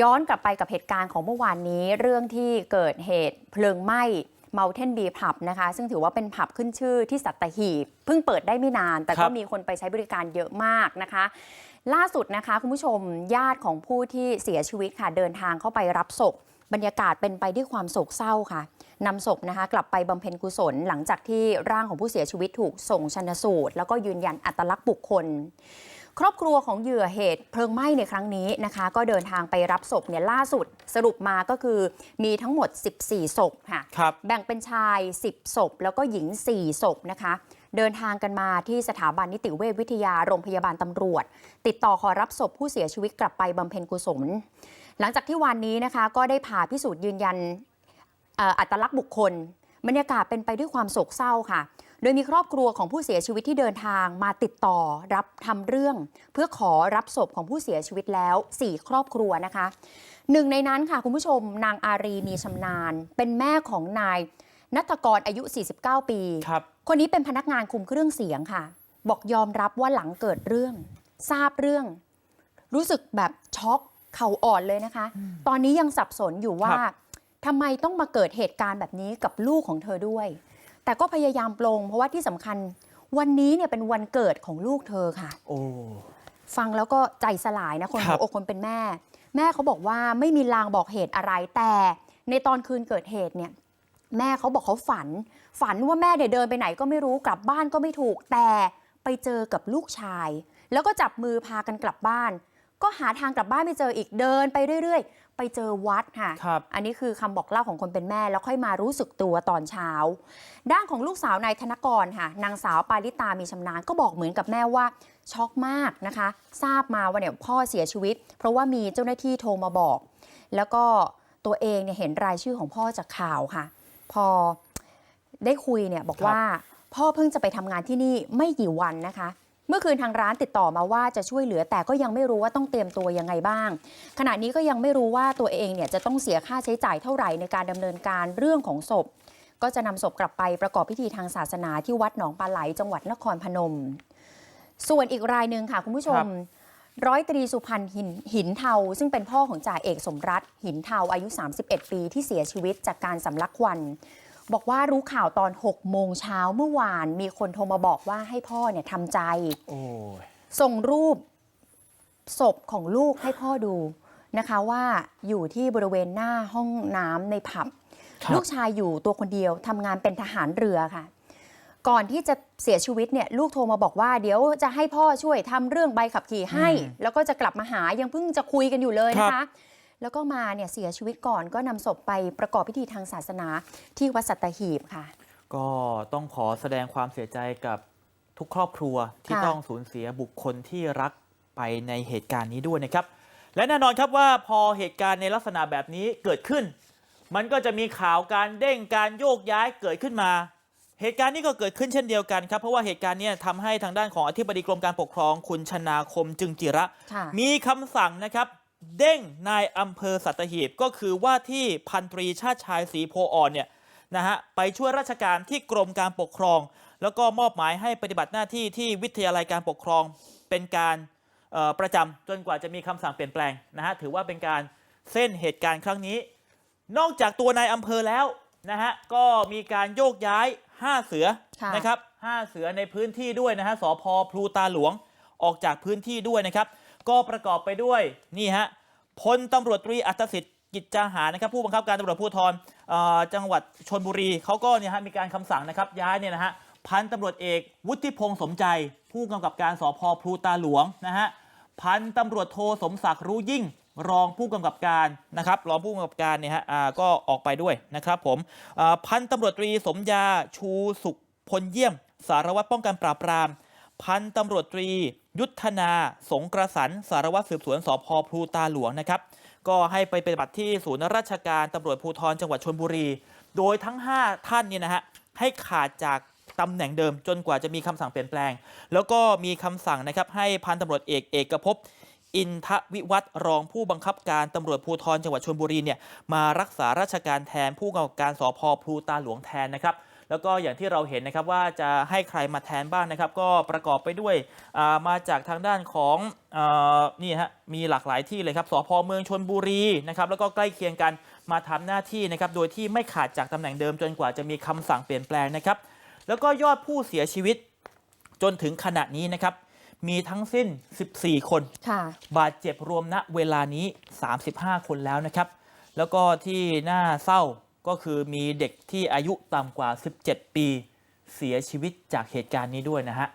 ย้อนกลับไปกับเหตุการณ์ของเมื่อวานนี้เรื่องที่เกิดเหตุเพลิงไหม้เมาเทนบีผับนะคะ ซึ่งถือว่าเป็นผับขึ้นชื่อที่สัตหีบเพิ่งเปิดได้ไม่นาน แต่ครัก็บมีคนไปใช้บริการเยอะมากนะคะ ล่าสุดนะคะ คุณผู้ชมญาติของผู้ที่เสียชีวิตค่ะ เดินทางเข้าไปรับศพบรรยากาศเป็นไปด้วยความโศกเศร้าค่ะนำศพนะคะ กลับไปบำเพ็ญกุศล หลังจากที่ร่างของผู้เสียชีวิตถูกส่งชันสูตร แล้วก็ยืนยันอัตลักษณ์บุคคล ครอบครัวของเหยื่อเหตุเพลิงไหม้ในครั้งนี้นะคะ ก็เดินทางไปรับศพเนี่ยล่าสุดสรุปมาก็คือมีทั้งหมด 14 ศพค่ะครับแบ่งเป็นชาย 10 ศพ แล้วก็หญิง 4 ศพนะคะ เดินทางกันมาที่สถาบันนิติเวชวิทยาโรงพยาบาลตำรวจ ติดต่อขอรับศพผู้เสียชีวิตกลับไปบำเพ็ญกุศล หลังจากที่วันนี้นะคะก็ได้ผ่าพิสูจน์ยืนยันเอ่ออัตลักษณ์บุคคลบรรยากาศเป็นไปด้วยความโศกเศร้าค่ะโดยมีครอบครัวของผู้เสียชีวิตที่เดินทางมาติดต่อรับทำเรื่อง เพื่อขอรับศพของผู้เสียชีวิตแล้ว 4 ครอบครัวนะคะหนึ่งในนั้นค่ะคุณผู้ชมนางอารีมีชำนาญ เป็นแม่ของนายนัทกรอายุ 49 ปีครับคนนี้เป็นพนักงานคุมเครื่องเสียงค่ะ บอกยอมรับว่าหลังเกิดเรื่อง ทราบเรื่อง รู้สึกแบบช็อกเข่าอ่อนเลยนะคะ ตอนนี้ยังสับสนอยู่ว่าครับทำไมต้องมาเกิดเหตุการณ์แบบนี้กับลูกของเธอด้วย แต่ก็พยายามปลง เพราะว่าที่สำคัญ วันนี้เนี่ยเป็นวันเกิดของลูกเธอค่ะ โอ้ ฟังแล้วก็ใจสลายนะคนครัหับ วอกคนเป็นแม่ แม่เขาบอกว่าไม่มีลางบอกเหตุอะไรแต่ในตอนคืนเกิดเหตุเนี่ย แม่เขาบอกเขาฝัน ฝันว่าแม่เนี่ยเดินไปไหนก็ไม่รู้กลับบ้านก็ไม่ถูกแต่ไปเจอกับลูกชาย แล้วก็จับมือพากันกลับบ้าน ก็หาทางกลับบ้านไม่เจออีกเดินไปเรื่อย ๆ ไปเจอวัดค่ะครับอันนี้คือคำบอกเล่าของคนเป็นแม่ แล้วค่อยมารู้สึกตัวตอนเช้า ด้านของลูกสาวนายธนกรค่ะ นางสาวปาริตามีชำนาญก็บอกเหมือนกับแม่ว่าช็อกมากนะคะ ทราบมาว่าเนี่ยพ่อเสียชีวิต เพราะว่ามีเจ้าหน้าที่โทรมาบอก แล้วก็ตัวเองเนี่ยเห็นรายชื่อของพ่อจากข่าวค่ะ พอได้คุยเนี่ยบอกครับว่าพ่อเพิ่งจะไปทำงานที่นี่ไม่กี่วันนะคะ เมื่อคืนทางร้านติดต่อมาว่าจะช่วยเหลือแต่ก็ยังไม่รู้ว่าต้องเตรียมตัวยังไงบ้าง ขณะนี้ก็ยังไม่รู้ว่าตัวเองเนี่ยจะต้องเสียค่าใช้จ่ายเท่าไหร่ในการดำเนินการเรื่องของศพ ก็จะนำศพกลับไปประกอบพิธีทางศาสนาที่วัดหนองปลาไหลจังหวัดนครพนม ส่วนอีกรายหนึ่งค่ะคุณผู้ชครัมบร้อยตรีสุพันธ์หินหินเทา ซึ่งเป็นพ่อของจ่าเอกสมรัฐหินเทาอายุ 31 ปีที่เสียชีวิตจากการสำลักควัน บอกว่ารู้ข่าวตอน6โมงเช้าเมื่อวาน มีคนโทรมาบอกว่าให้พ่อเนี่ยทำใจโอ้ยส่งรูปศพของลูกให้พ่อดูนะคะว่าอยู่ที่บริเวณหน้าห้องน้ำในผับครับ ลูกชายอยู่ตัวคนเดียวทำงานเป็นทหารเรือค่ะ ก่อนที่จะเสียชีวิตเนี่ยลูกโทรมาบอกว่า เดี๋ยวจะให้พ่อช่วยทำเรื่องใบขับขี่ให้ แล้วก็จะกลับมาหายังเพิ่งจะคุยกันอยู่เลยนะคะ แล้วก็มาเนี่ยเสียชีวิตก่อนก็นำศพไปประกอบพิธีทางศาสนาที่วัดสัตหีบค่ะ ก็ต้องขอแสดงความเสียใจกับทุกครอบครัวที่ค่ะต้องสูญเสียบุคคลที่รักไปในเหตุการณ์นี้ด้วยนะครับ และแน่นอนครับว่าพอเหตุการณ์ในลักษณะแบบนี้เกิดขึ้น มันก็จะมีข่าวการเด้งการโยกย้ายเกิดขึ้นมา เหตุการณ์นี้ก็เกิดขึ้นเช่นเดียวกันครับ เพราะว่าเหตุการณ์เนี้ทำให้ทางด้านของอธิบดีกรมการปกครองคุณชนาคมจึงจิระค่ะมีคำสั่งนะครับ เด้งนายอำเภอสัตหีบก็คือว่าที่พันตรีชาติชายศรีโพอ่อนเนี่ยนะฮะไปช่วยราชการที่กรมการปกครอง แล้วก็มอบหมายให้ปฏิบัติหน้าที่ที่วิทยาลัยการปกครองเป็นการเอ่อประจำจนกว่าจะมีคำสั่งเปลี่ยนแปลงนะฮะถือว่าเป็นการเส้นเหตุการณ์ครั้งนี้ นอกจากตัวนายอำเภอแล้วนะฮะก็มีการโยกย้าย 5 เสือค่ะนะครับ5เสือในพื้นที่ด้วยนะฮะสพพลูตาหลวงออกจากพื้นที่ด้วยนะครับ ก็ประกอบไปด้วยนี่ฮะพลตำรวจตรีอัตสิทธิ์กิจจาหารนะครับผู้บังคับการตำรวจภูธรจังหวัดชนบุรีเขาก็เนี่ยฮะมีการคำสั่งนะครับย้ายเนี่ยนะฮะพันตำรวจเอกวุฒิพงษ์สมใจ ผู้กำกับการสพพลูตาหลวงนะฮะพันตำรวจโทสมศักดิ์รู้ยิ่งรองผู้กำกับการนะครับรองผู้กำกับการเนี่ยฮะก็ออกไปด้วยนะครับผมพันตำรวจตรีสมยาชูสุขพลเยี่ยม สารวัตรป้องกันปราบปราม พันตำรวจตรี ยุทธนา สงกระสันสารวัตรสืบสวนสพพลูตาหลวงนะครับ ก็ให้ไปปฏิบัติที่ศูนย์ราชการตำรวจภูธรจังหวัดชนบุรี โดยทั้ง 5 ท่านเนี่ยนะฮะให้ขาดจากตำแหน่งเดิมจนกว่าจะมีคำสั่งเปลี่ยนแปลง แล้วก็มีคำสั่งนะครับให้พันตำรวจเอกเอกภพอินทวิวัฒน์รองผู้บังคับการตำรวจภูธรจังหวัดชลบุรีเนี่ยมารักษาราชการแทนผู้กำกับการสพพลูตาหลวงแทนนะครับ แล้วแล้วก็อย่างที่เราเห็นนะครับว่าจะให้ใครมาแทนบ้างนะครับ ก็ประกอบไปด้วยอ่ามาจากทางด้านของเออนี่ฮะมีหลากหลายที่เลยครับสพเมืองชนบุรีนะครับแล้วก็ใกล้เคียงกันมาทำหน้าที่นะครับโดยที่ไม่ขาดจากตำแหน่งเดิมจนกว่าจะมีคำสั่งเปลี่ยนแปลงนะครับ แล้วก็ยอดผู้เสียชีวิตจนถึงขณะนี้นะครับมีทั้งสิ้น 14 คนค่ะบาดเจ็บรวมณเวลานี้ 35 คนแล้วนะครับ แล้วก็ที่น่าเศร้า ก็คือมีเด็กที่อายุต่ำกว่า 17 ปี เสียชีวิตจากเหตุการณ์นี้ด้วยนะฮะ